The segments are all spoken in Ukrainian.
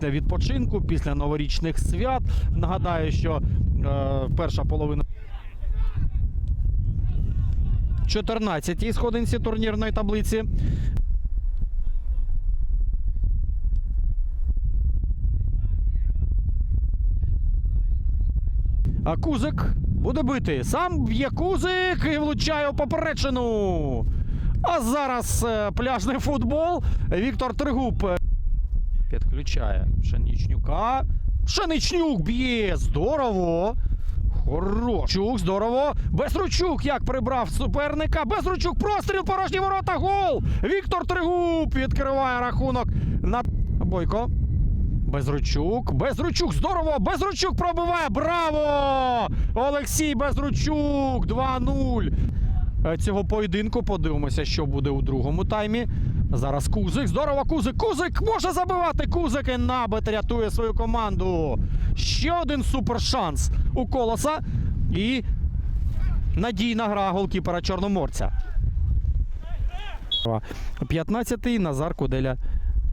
Для відпочинку після новорічних свят. Нагадаю, що е, перша половина 14-й сходинці турнірної таблиці. А Кузик буде бити. Сам б'є Кузик і влучає у поперечину. А зараз е, пляжний футбол. Віктор Тригуб е, підключає Пшеничнюка. Пшеничнюк б'є. Здорово. Хорош. Чук, здорово. Безручук як прибрав суперника. Безручук простріл, порожні ворота, гол. Віктор Тригуб відкриває рахунок на Бойко. Безручук. Безручук. Здорово. Безручук пробиває. Браво! Олексій Безручук. 2-0. Е, Цього поєдинку подивимося, що буде у другому таймі. Зараз Кузик. Здорово, Кузик. Кузик може забивати. Кузик і набит рятує свою команду. Ще один супершанс у колоса. І надійна гра голкіпера Чорноморця. 15-й Назар Куделя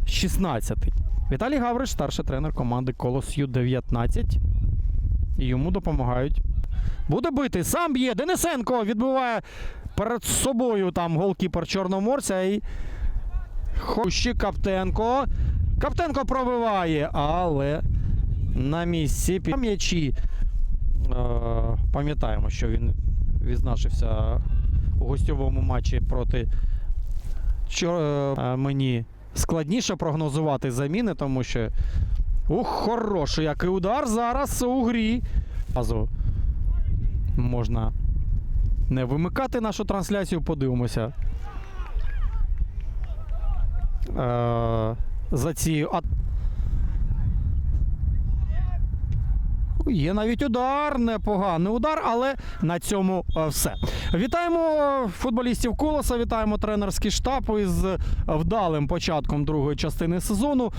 16-й. Віталій Гавриш, старший тренер команди Колос Ю-19. І йому допомагають. Буде бити. Сам б'є. Денисенко відбиває перед собою там голкіпер Чорноморця. І Хощі Каптенко. Каптенко пробиває, але на місці м'ячі. Е, пам'ятаємо, що він відзначився у гостьовому матчі проти Чор... е, мені складніше прогнозувати заміни, тому що ух, хороший який удар зараз у грі. Можна не вимикати нашу трансляцію, подивимося. Е, за цією. А... Є навіть удар, непоганий удар, але на цьому е, все. Вітаємо футболістів Колоса, вітаємо тренерський штаб із вдалим початком другої частини сезону.